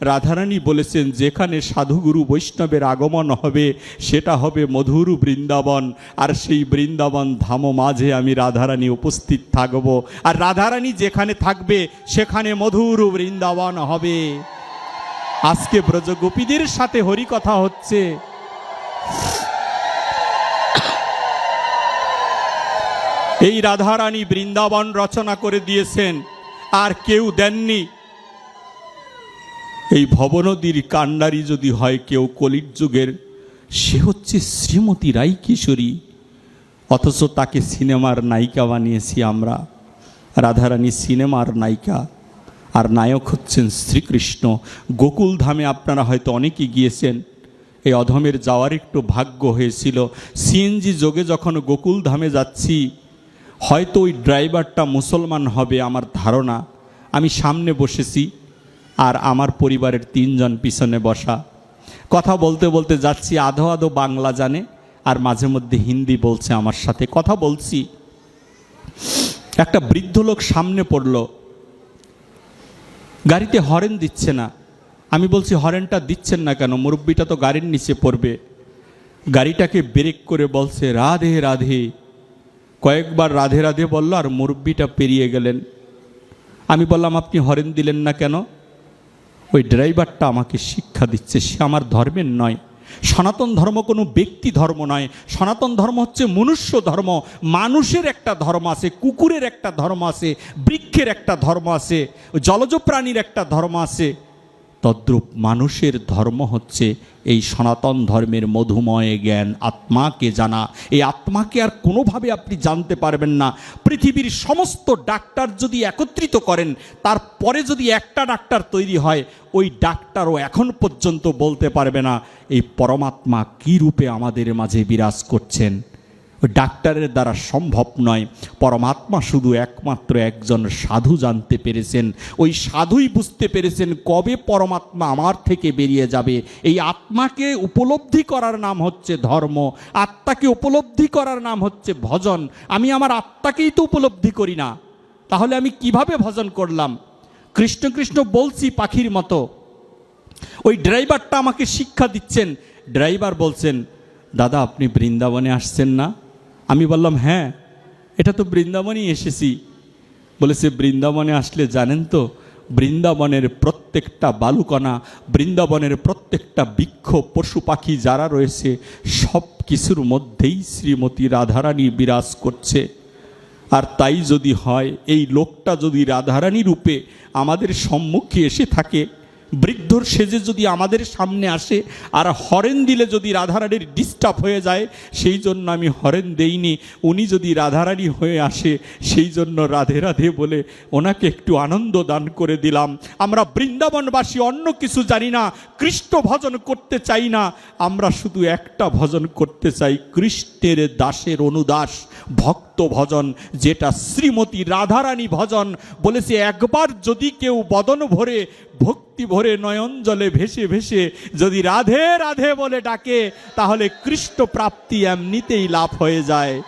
রাধারানী বলেছেন, যেখানে সাধুগুরু বৈষ্ণবের আগমন হবে, সেটা হবে মধুর বৃন্দাবন। আর সেই বৃন্দাবন ধাম মাঝে আমি রাধারানী উপস্থিত থাকব। আর রাধারানী যেখানে থাকবে, সেখানে মধুর বৃন্দাবন হবে। আজকে ব্রজগোপীদের সাথে হরি কথা হচ্ছে। এই রাধারানী বৃন্দাবন রচনা করে দিয়েছেন, আর কেউ দেননি। এই ভবনদীর কাণ্ডারি যদি হয় কেউ কলির যুগের, সে হচ্ছে শ্রীমতী রাই কিশোরী অথচ তাকে সিনেমার নায়িকা বানিয়েছি আমরা। রাধারানী সিনেমার নায়িকা। আর নায়ক হচ্ছেন শ্রীকৃষ্ণ। গোকুল ধামে আপনারা হয়তো অনেকে গিয়েছেন। এই অধমের যাওয়ার একটু ভাগ্য হয়েছিল। সিএনজি যোগে যখন গোকুল ধামে যাচ্ছি, হয়তো ওই ড্রাইভারটা মুসলমান হবে আমার ধারণা। আমি সামনে বসেছি। আর আমার পরিবারের তিনজন পিছনে বসা। কথা বলতে বলতে যাচ্ছি আধো আধো বাংলা জানে, আর মাঝে মধ্যে হিন্দি বলছে আমার সাথে। কথা বলছি। একটা বৃদ্ধ লোক সামনে পড়ল। গাড়িতে হরেন দিচ্ছে না। আমি বলছি, হরেনটা দিচ্ছেন না কেন? মুরব্বীটা তো গাড়ির নিচে পড়বে। গাড়িটাকে ব্রেক করে বলছে, রাধে রাধে। কয়েকবার রাধে রাধে বলল, আর মুরব্বীটা পেরিয়ে গেলেন। আমি বললাম, আপনি হরেন দিলেন না কেন? ওই ড্রাইভারটা আমাকে শিক্ষা দিচ্ছে, সে আমার ধর্মের নয়। সনাতন ধর্ম কোনো ব্যক্তি ধর্ম নয়। সনাতন ধর্ম হচ্ছে মনুষ্য ধর্ম। মানুষের একটা ধর্ম আছে, কুকুরের একটা ধর্ম আছে, বৃক্ষের একটা ধর্ম আছে, জলজ প্রাণীর একটা ধর্ম আছে। তদ্রূপ মানুষের ধর্ম হচ্ছে এই সনাতন ধর্মের মধুময় জ্ঞান। আত্মাকে জানা। এই আত্মাকে আর কোনোভাবে আপনি জানতে পারবেন না। পৃথিবীর সমস্ত ডাক্তার যদি একত্রিত করেন, তারপরে যদি একটা ডাক্তার তৈরি হয়, ওই ডাক্তারও এখন পর্যন্ত বলতে পারবে না, এই পরমাত্মা কী রূপে আমাদের মাঝে বিরাজ করছেন? ডাক্তারের দ্বারা সম্ভব নয়। পরমাত্মা শুধু একমাত্র একজন সাধু জানতে পেরেছেন। ওই সাধুই বুঝতে পেরেছেন কবে পরমাত্মা আমার থেকে বেরিয়ে যাবে। এই আত্মাকে উপলব্ধি করার নাম হচ্ছে ধর্ম। আত্মাকে উপলব্ধি করার নাম হচ্ছে ভজন। আমি আমার আত্মাকেই তো উপলব্ধি করি না। তাহলে আমি কীভাবে ভজন করলাম? কৃষ্ণ কৃষ্ণ বলছি পাখির মতো। ওই ড্রাইভারটা আমাকে শিক্ষা দিচ্ছেন। ড্রাইভার বলছেন, দাদা, আপনি বৃন্দাবনে আসছেন না? আমি বললাম হ্যাঁ এটা তো বৃন্দাবনই এসেছি। বলেছে বৃন্দাবনে আসলে জানেন তো, বৃন্দাবনের প্রত্যেকটা বালুকণা, বৃন্দাবনের প্রত্যেকটা বৃক্ষ, পশু পাখি যারা রয়েছে সব কিছুর মধ্যেই শ্রীমতী রাধারানী বিরাজ করছে। আর তাই যদি হয়, এই লোকটা যদি রাধারানী রূপে আমাদের সম্মুখে এসে থাকে বৃদ্ধর সেজে যদি আমাদের সামনে আসে, আর হরেন দিলে যদি রাধারানীর ডিস্টার্ব হয়ে যায়, সেই জন্য আমি হরেন দেইনি। উনি যদি রাধারানী হয়ে আসে, সেই জন্য রাধে রাধে বলে, ওনাকে একটু আনন্দ দান করে দিলাম। আমরা বৃন্দাবনবাসী, অন্য কিছু জানি না। কৃষ্ণ ভজন করতে চাই না। আমরা শুধু একটা ভজন করতে চাই, কৃষ্ণের দাসের অনুদাস, ভক্ত ভজন যেটা শ্রীমতী রাধারানী ভজন বলেছে, একবার যদি কেউ বদন ভরে, ভক্তি ভরে নয়ন জলে ভেসে ভেসে যদি রাধে রাধে বলে ডাকে, তাহলে কৃষ্ট প্রাপ্তি এমনিতেই লাভ হয়ে যায়।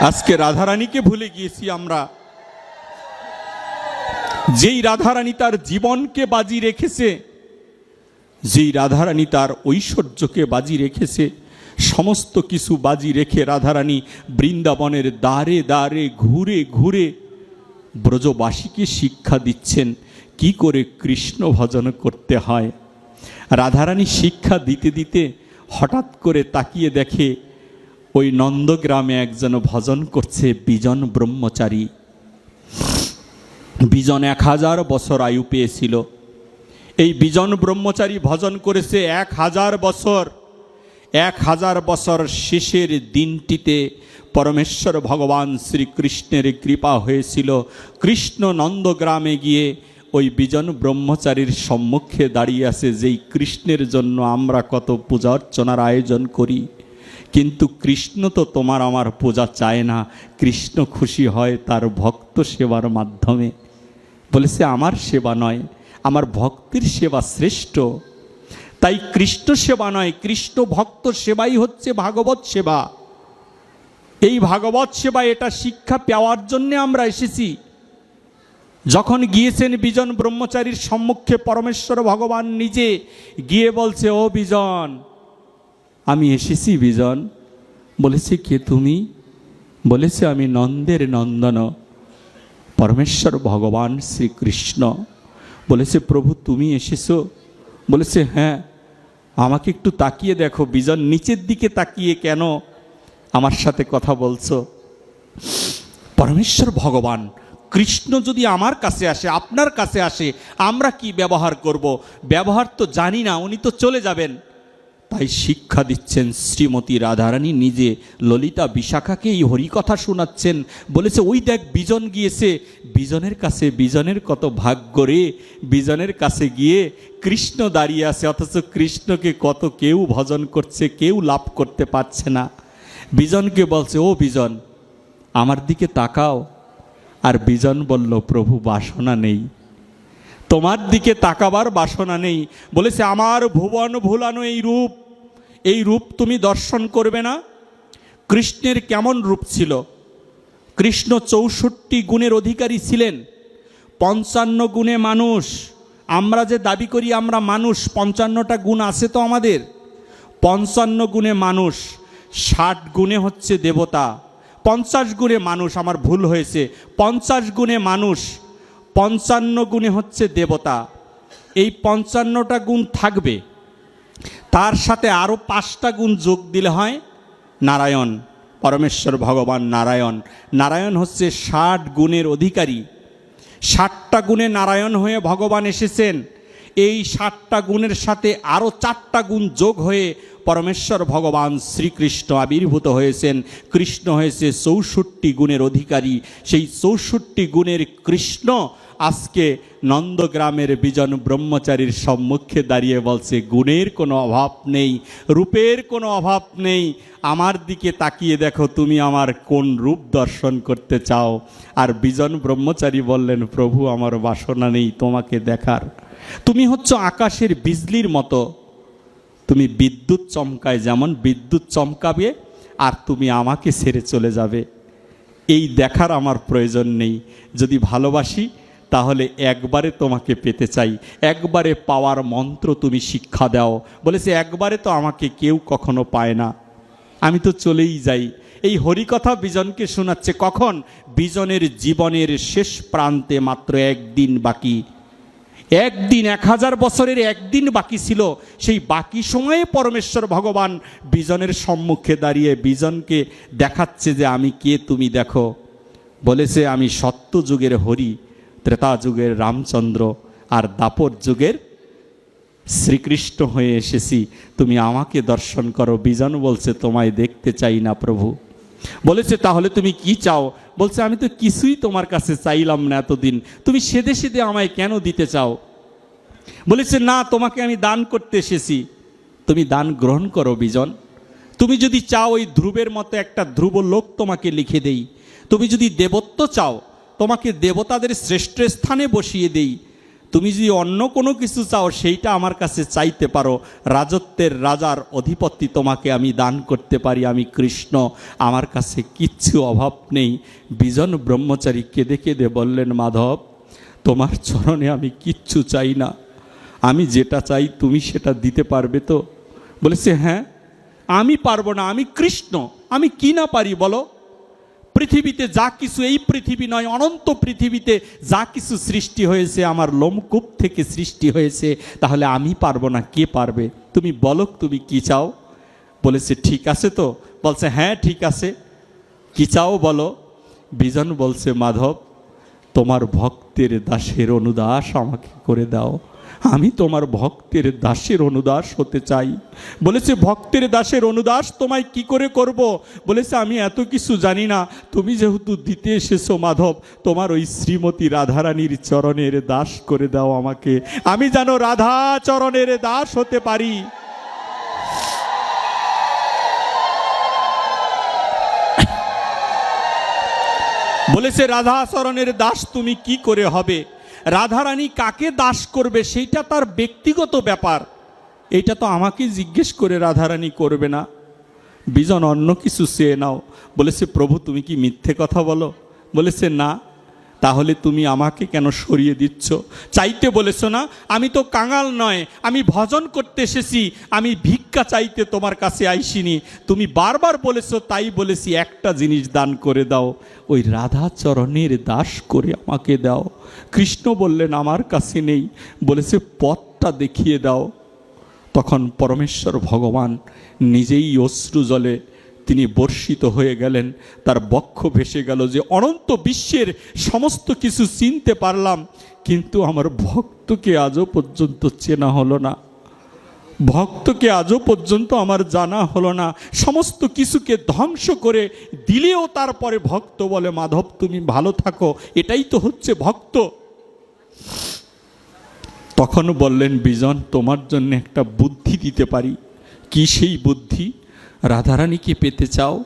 আজকে রাধারানীকে ভুলে গিয়েছি আমরা। যেই রাধারানী তার জীবনকে বাজি রেখেছে, যেই রাধারানী তার ঐশ্বর্যকে বাজি রেখেছে সমস্ত কিছু বাজি রেখে রাধারানী বৃন্দাবনের দ্বারে দ্বারে ঘুরে ঘুরে ব্রজবাসীকে শিক্ষা দিচ্ছেন, কি করে কৃষ্ণ ভজন করতে হয়? রাধারানী শিক্ষা দিতে দিতে হঠাৎ করে তাকিয়ে দেখে ওই নন্দগ্রামে একজন ভজন করছে বিজন ব্রহ্মচারী। বিজন এক হাজার বছর আয়ু পেয়েছিল। এই বিজন ব্রহ্মচারী ভজন করেছে এক হাজার বছর। এক হাজার বছর শেষের দিনটিতে পরমেশ্বর ভগবান শ্রীকৃষ্ণের কৃপা হয়েছিল। কৃষ্ণ নন্দগ্রামে গিয়ে ওই বিজন ব্রহ্মচারীর সম্মুখে দাঁড়িয়ে আছে, যেই কৃষ্ণের জন্য আমরা কত পূজা অর্চনার আয়োজন করি। কিন্তু কৃষ্ণ তো তোমার আমার পূজা চায় না, কৃষ্ণ খুশি হয় তার ভক্ত সেবার মাধ্যমে। বলেছে, আমার সেবা নয়, আমার ভক্তির সেবা শ্রেষ্ঠ। তাই কৃষ্ণ সেবা নয়, কৃষ্ণ ভক্ত সেবাই হচ্ছে ভাগবত সেবা। এই ভাগবত সেবা এটা শিক্ষা পাওয়ার জন্যে আমরা এসেছি। যখন গিয়েছেন বিজন ব্রহ্মচারীর সম্মুখে পরমেশ্বর ভগবান নিজে গিয়ে বলছে, ও বিজন, আমি এসেছি বিজন। বলেছে, কে তুমি? বলেছে, আমি নন্দের নন্দন, পরমেশ্বর ভগবান শ্রীকৃষ্ণ। বলেছে, প্রভু, তুমি এসেছ? বলেছে হ্যাঁ। আমাকে একটু তাকিয়ে দেখো, বিজন নিচের দিকে তাকিয়ে কেন আমার সাথে কথা বলছো? পরমেশ্বর ভগবান, কৃষ্ণ যদি আমার কাছে আসে, আপনার কাছে আসে, আমরা কি ব্যবহার করব? ব্যবহার তো জানি না, উনি তো চলে যাবেন। তাই শিক্ষা দিচ্ছেন শ্রীমতী রাধারানী, নিজে ললিতা বিশাখাকে এই হরিকথা শোনাচ্ছেন। বলেছে, ওই দেখ, বিজন গিয়েছে। বিজনের কাছে, বিজনের কত ভাগ্য রে। বিজনের কাছে গিয়ে কৃষ্ণ দাঁড়িয়ে আছে, অথচ কৃষ্ণকে কত কেউ ভজন করছে, কেউ লাভ করতে পারছে না। বিজনকে বলছে, ও বিজন, আমার দিকে তাকাও। আর বিজন বলল, প্রভু, বাসনা নেই। তোমার দিকে তাকাবার বাসনা নেই। বলেছে, আমার ভুবন ভুলানো এই রূপ এই রূপ তুমি দর্শন করবে না। কৃষ্ণের কেমন রূপ ছিল? কৃষ্ণ চৌষট্টি গুণের অধিকারী ছিলেন, পঞ্চান্ন গুণে মানুষ। আমরা যে দাবি করি, আমরা মানুষ, পঞ্চান্নটা গুণ আছে তো আমাদের। পঞ্চান্ন গুণে মানুষ, ষাট গুণে হচ্ছে দেবতা। পঞ্চাশ গুণে মানুষ, আমার ভুল হয়েছে। পঞ্চাশ গুণে মানুষ পঞ্চান্ন গুণে হচ্ছে দেবতা। এই পঞ্চান্নটা গুণ থাকবে। তার সাথে আরও পাঁচটা গুণ যোগ দিলে হয় নারায়ণ, পরমেশ্বর ভগবান নারায়ণ। নারায়ণ হচ্ছে ষাট গুণের অধিকারী। ষাটটা গুণে নারায়ণ হয়ে ভগবান এসেছেন। এই সাতটা গুণের সাথে আরও চারটা গুণ যোগ হয়ে পরমেশ্বর ভগবান শ্রীকৃষ্ণ আবির্ভূত হয়েছেন। কৃষ্ণ হয়েছে চৌষট্টি গুণের অধিকারী। সেই চৌষট্টি গুণের কৃষ্ণ আজকে নন্দগ্রামের বিজন ব্রহ্মচারীর সম্মুখে দাঁড়িয়ে বলছে, গুণের কোনো অভাব নেই, রূপের কোনো অভাব নেই। আমার দিকে তাকিয়ে দেখো তুমি আমার কোন রূপ দর্শন করতে চাও। আর বিজন ব্রহ্মচারী বললেন, প্রভু, আমার বাসনা নেই তোমাকে দেখার। তুমি হচ্ছ আকাশের বিজলির মতো। তুমি বিদ্যুৎ চমকায় যেমন বিদ্যুৎ চমকাবে, আর তুমি আমাকে ছেড়ে চলে যাবে। এই দেখার আমার প্রয়োজন নেই। যদি ভালোবাসি, তাহলে একবারে তোমাকে পেতে চাই। একবারে পাওয়ার মন্ত্র তুমি শিক্ষা দাও। বলেছে, একবারে তো আমাকে কেউ কখনো পায় না। আমি তো চলেই যাই। এই হরিকথা বিজনকে শোনাচ্ছে, কখন? বিজনের জীবনের শেষ প্রান্তে মাত্র একদিন বাকি। একদিন এক হাজার বছরের একদিন বাকি ছিল। সেই বাকি সময়ে পরমেশ্বর ভগবান বিজনের সম্মুখে দাঁড়িয়ে বিজনকে দেখাচ্ছে যে, আমি কে তুমি দেখো? বলেছে, আমি সত্য যুগের হরি, ত্রেতা যুগের রামচন্দ্র আর দাপর যুগের শ্রীকৃষ্ণ হয়ে এসেছি। তুমি আমাকে দর্শন করো। বিজন বলছে, তোমায় দেখতে চাই না প্রভু। বলেছে, তাহলে তুমি কি চাও? বলছে, আমি তো কিছুই তোমার কাছে চাইলাম না এতদিন। তুমি সেদে সেদে আমায় কেন দিতে চাও? বলেছে, না, তোমাকে আমি দান করতে এসেছি। তুমি দান গ্রহণ করো, বিজন। তুমি যদি চাও ওই ধ্রুবের মতো একটা ধ্রুব লোক তোমাকে লিখে দেই। তুমি যদি দেবত্ব চাও, তোমাকে দেবতাদের শ্রেষ্ঠ স্থানে বসিয়ে দেই। তুমি যদি অন্য কোনো কিছু চাও, সেইটা আমার কাছে চাইতে পারো। রাজত্বের রাজার অধিপতি তোমাকে আমি দান করতে পারি, আমি কৃষ্ণ। আমার কাছে কিচ্ছু অভাব নেই। বিজন ব্রহ্মচারী কেঁদে কেঁদে বললেন, মাধব, তোমার চরণে আমি কিচ্ছু চাই না। আমি যেটা চাই, তুমি সেটা দিতে পারবে তো? বলেছে হ্যাঁ আমি পারব না, আমি কৃষ্ণ। আমি কি না পারি বলো? পৃথিবীতে যা কিছু, এই পৃথিবী নয়, অনন্ত পৃথিবীতে যা কিছু সৃষ্টি হয়েছে, আমার লোমকূপ থেকে সৃষ্টি হয়েছে, তাহলে আমি পারব না, কে পারবে? তুমি বলো, তুমি কি চাও? বলেছে, ঠিক আছে তো? বলছে হ্যাঁ ঠিক আছে। কি চাও বলো? বিজন বলছে, মাধব, তোমার ভক্তের দাসের অনুদাস আমাকে করে দাও। আমি তোমার ভক্তের দাসের অনুদাস হতে চাই। বলেছে, ভক্তের দাসের অনুদাস তোমায় কি করে করব? বলেছে, আমি এত কিছু জানি না। তুমি যেহেতু দিতে এসেছ, মাধব, তোমার ওই শ্রীমতী রাধারানীর চরণের দাস করে দাও আমাকে। আমি যেন রাধা চরণের দাস হতে পারি। বলেছে, রাধা চরণের দাস তুমি কি করে হবে? রাধারানী কাকে দাস করবে সেইটা তার ব্যক্তিগত ব্যাপার। এটা তো আমাকে জিজ্ঞেস করে রাধারানী করবে না। বিজন অন্য কিছু চেয়ে নাও। বলেছে, প্রভু, তুমি কি মিথ্যে কথা বলো? বলেছে, না। তাহলে তুমি আমাকে কেন সরিয়ে দিচ্ছ? চাইতে বলেছ না? আমি তো কাঙাল নয়, আমি ভজন করতে এসেছি, আমি ভিক্ষা চাইতে তোমার কাছে আইসিনি। তুমি বারবার বলেছ, তাই বলেছি, একটা জিনিস দান করে দাও, ওই রাধা চরণের দাস করে আমাকে দাও। কৃষ্ণ বললেন, আমার কাছে নেই। বলেছে, পথটা দেখিয়ে দাও। তখন পরমেশ্বর ভগবান নিজেই অশ্রু জলে তিনি বর্ষিত হয়ে গেলেন। তার বক্ষ ভেসে গেল যে, অনন্ত বিশ্বের সমস্ত কিছু চিনতে পারলাম, কিন্তু আমার ভক্তকে আজও পর্যন্ত চেনা হলো না। ভক্তকে আজও পর্যন্ত আমার জানা হলো না। সমস্ত কিছুকে ধ্বংস করে দিলেও তারপরে ভক্ত বলে, মাধব, তুমি ভালো থাকো। এটাই তো হচ্ছে ভক্ত। তখন বললেন, বিজন, তোমার জন্য একটা বুদ্ধি দিতে পারি। কি সেই বুদ্ধি? রাধারানীকে পেতে চাও?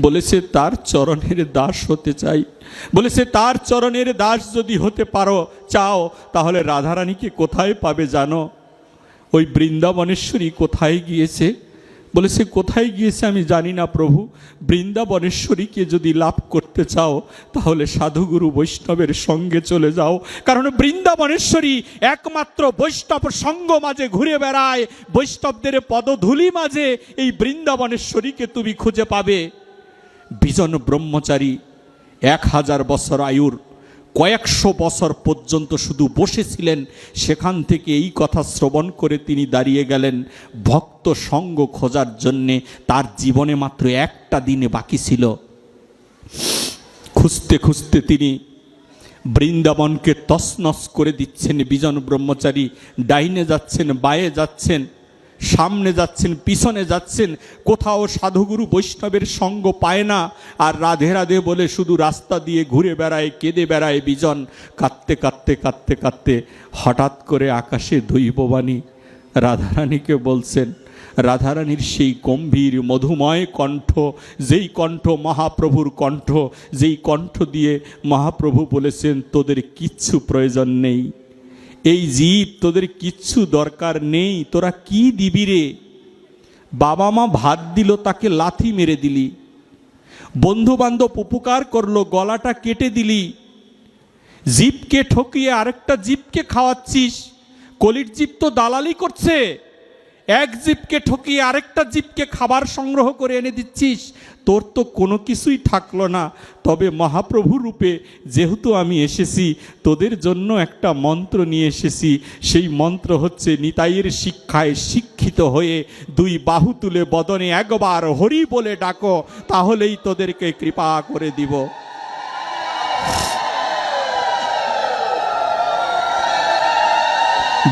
বলেছে, তার চরণের দাস হতে চাই। বলেছে, তার চরণের দাস যদি হতে পারো, চাও, তাহলে রাধারানীকে কোথায় পাবে জানো? ওই বৃন্দাবনেশ্বরী কোথায় গিয়েছে? বলেছে, কোথায় গিয়েছে আমি জানি না প্রভু। বৃন্দাবনেশ্বরীকে যদি লাভ করতে চাও, তাহলে সাধুগুরু বৈষ্ণবের সঙ্গে চলে যাও। কারণ বৃন্দাবনেশ্বরী একমাত্র বৈষ্ণব সঙ্গ মাঝে ঘুরে বেড়ায়। বৈষ্ণবদের পদধূলি মাঝে এই বৃন্দাবনেশ্বরীকে তুমি খুঁজে পাবে। বিজন ব্রহ্মচারী, এক হাজার বছর আয়ুর কয়েকশো বছর পর্যন্ত শুধু বসেছিলেন, সেখান থেকে এই কথা শ্রবণ করে তিনি দাঁড়িয়ে গেলেন ভক্ত সঙ্গ খোঁজার জন্যে। তার জীবনে মাত্র একটা দিনে বাকি ছিল। খুঁজতে খুঁজতে তিনি বৃন্দাবনকে তছনছ করে দিচ্ছেন, বিজন ব্রহ্মচারী, ডাইনে যাচ্ছেন, বায়ে যাচ্ছেন। সামনে যাচ্ছেন, পিছনে যাচ্ছেন। কোথাও সাধুগুরু বৈষ্ণবের সঙ্গ পায় না। আর রাধে রাধে বলে, শুধু রাস্তা দিয়ে ঘুরে বেড়ায়, কেঁদে বেড়ায় বিজন। কাঁদতে কাঁদতে কাঁদতে কাঁদতে হঠাৎ করে আকাশে দৈববাণী। রাধারানীকে বলছেন, রাধারানীর সেই গম্ভীর মধুময় কণ্ঠ, যেই কণ্ঠ মহাপ্রভুর কণ্ঠ, যেই কণ্ঠ দিয়ে মহাপ্রভু বলেছেন, তোদের কিচ্ছু প্রয়োজন নেই। এই জীব তোদের কিচ্ছু দরকার নেই, তোরা কি দিবি রে? বাবা মা ভাত দিল, তাকে লাথি মেরে দিলি। বন্ধু বান্ধব উপকার করল, গলাটা কেটে দিলি। জীবকে ঠকিয়ে আরেকটা জীবকে খাওয়াচ্ছিস। কলির জীব তো দালালি করছে। এক জীবকে ঠকিয়ে আরেকটা জীবকে খাবার সংগ্রহ করে এনে দিচ্ছিস। তোর তো কোনো কিছুই থাকল না। তবে মহাপ্রভু রূপে যেহেতু আমি এসেছি, তোদের জন্য একটা মন্ত্র নিয়ে এসেছি। সেই মন্ত্র হচ্ছে, নিতাইয়ের শিক্ষায় শিক্ষিত হয়ে দুই বাহু তুলে বদনে একবার হরি বলে ডাকো, তাহলেই তোদেরকে কৃপা করে দিব।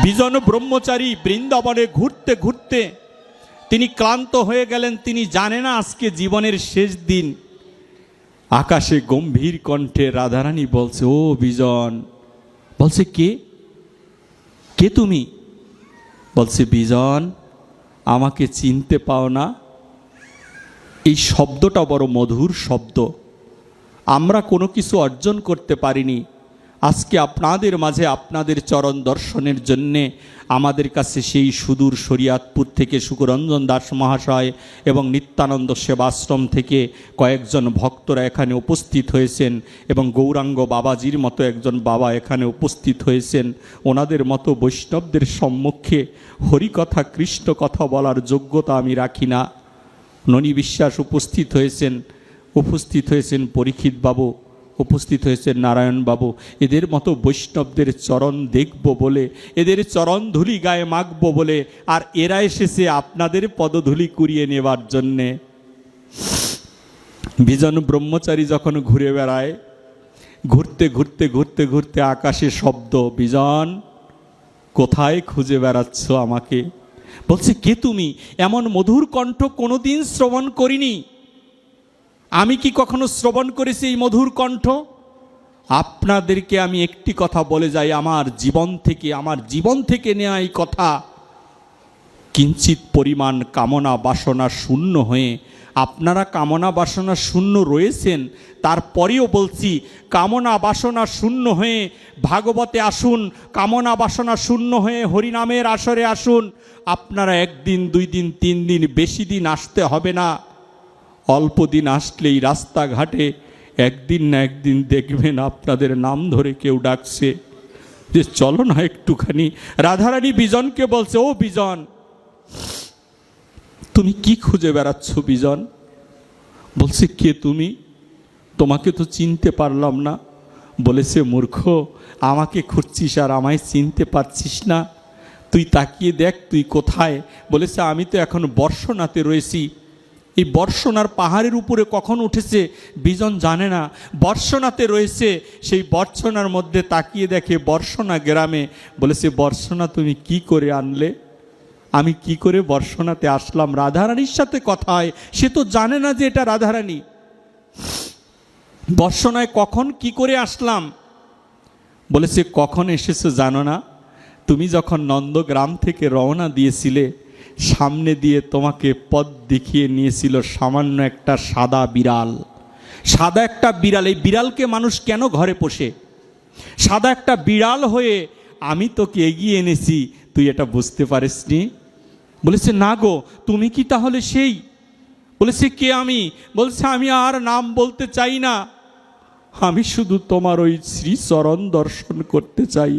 বিজন ব্রহ্মচারী বৃন্দাবনে ঘুরতে ঘুরতে তিনি ক্লান্ত হয়ে গেলেন, তিনি জানে না আজকে জীবনের শেষ দিন। আকাশে গম্ভীর কণ্ঠে রাধারানী বলছে, ও বিজন। বলছে, কে? কে তুমি? বলছে, বিজন, আমাকে চিনতে পাও না। এই শব্দটা বড় মধুর শব্দ। আমরা কোনো কিছু অর্জন করতে পারিনি। আজকে আপনাদের মাঝে আপনাদের চরণ দর্শনের জন্যে আমাদের কাছে সেই সুদূর শরিয়াতপুর থেকে সুকরঞ্জন দাস মহাশয় এবং নিত্যানন্দ সেবাশ্রম থেকে কয়েকজন ভক্তরা এখানে উপস্থিত হয়েছেন এবং গৌরাঙ্গ বাবাজির মতো একজন বাবা এখানে উপস্থিত হয়েছেন। ওনাদের মতো বৈষ্ণবদের সম্মুখে হরিকথা কৃষ্ণ কথা বলার যোগ্যতা আমি রাখি না। ননী বিশ্বাস উপস্থিত হয়েছেন উপস্থিত হয়েছেন পরীক্ষিত বাবু উপস্থিত হয়েছেন নারায়ণ বাবু। এদের মতো বৈষ্ণবদের চরণ দেখব বলে, এদের চরণ ধুলি গায়ে মাখব বলে, আর এরা এসেছে আপনাদের পদধুলি কুড়িয়ে নেবার জন্যে। বিজন ব্রহ্মচারী যখন ঘুরে বেড়ায়, ঘুরতে ঘুরতে ঘুরতে ঘুরতে আকাশে শব্দ, বিজন, কোথায় খুঁজে বেড়াচ্ছ আমাকে? বলছে, কে তুমি? এমন মধুর কণ্ঠ কোনোদিন শ্রবণ করিনি? আমি কি কখনো শ্রবণ করেছি এই মধুর কণ্ঠ? আপনাদেরকে আমি একটি কথা বলে যাই, আমার জীবন থেকে, আমার জীবন থেকে নেওয়া এই কথা। কিঞ্চিত পরিমাণ কামনা বাসনা শূন্য হয়ে, আপনারা কামনা বাসনা শূন্য রয়েছেন, তারপরেও বলছি, কামনা বাসনা শূন্য হয়ে, ভাগবতে আসুন, কামনা বাসনা শূন্য হয়ে, হরিনামের আসরে আসুন। আপনারা একদিন, দুই দিন, তিন দিন বেশি দিন আসতে হবে না। অল্প দিন আসলেই রাস্তাঘাটে একদিন না একদিন দেখবেন আপনাদের নাম ধরে কেউ ডাকছে। যে চলো না একটুখানি। রাধারানী বিজনকে বলছে, ও বিজন, তুমি কি খুঁজে বেড়াচ্ছ বিজন? বলছে, কে তুমি? তোমাকে তো চিনতে পারলাম না। বলেছে, মূর্খ, আমাকে খুঁজছিস আর আমায় চিনতে পারছিস না। তুই তাকিয়ে দেখ, তুই কোথায়? বলেছে, আমি তো এখন বর্ষনাতে রয়েছি। এই বর্ষনার পাহাড়ের উপরে কখন উঠেছে বিজন জানে না। বর্ষনাতে রয়েছে, সেই বর্ষনার মধ্যে তাকিয়ে দেখে বর্ষনা গ্রামে। বলেছে বর্ষনা তুমি কি করে আনলে? আমি কি করে বর্ষনাতে আসলাম? রাধারানীর সাথে কথা হয়। সে তো জানে না যে এটা রাধারানী। বর্ষনায় কখন কি করে আসলাম? বলেছে, কখন এসেছ জানো না? তুমি যখন নন্দগ্রাম থেকে রওনা দিয়েছিলে সামনে দিয়ে তোমাকে পথ দেখিয়ে নিয়েছিল সামান্য একটা সাদা বিড়াল। সাদা একটা বিড়াল, এই বিড়ালকে মানুষ কেন ঘরে পোষে? সাদা একটা বিড়াল হয়ে আমি তোকে এগিয়ে এনেছি, তুই এটা বুঝতে পারিসনি? বলেছে, না গো, তুমি কি তাহলে সেই? বলেছে, কে আমি? বলছে, আমি আর নাম বলতে চাই না। আমি শুধু তোমার ওই শ্রীচরণ দর্শন করতে চাই।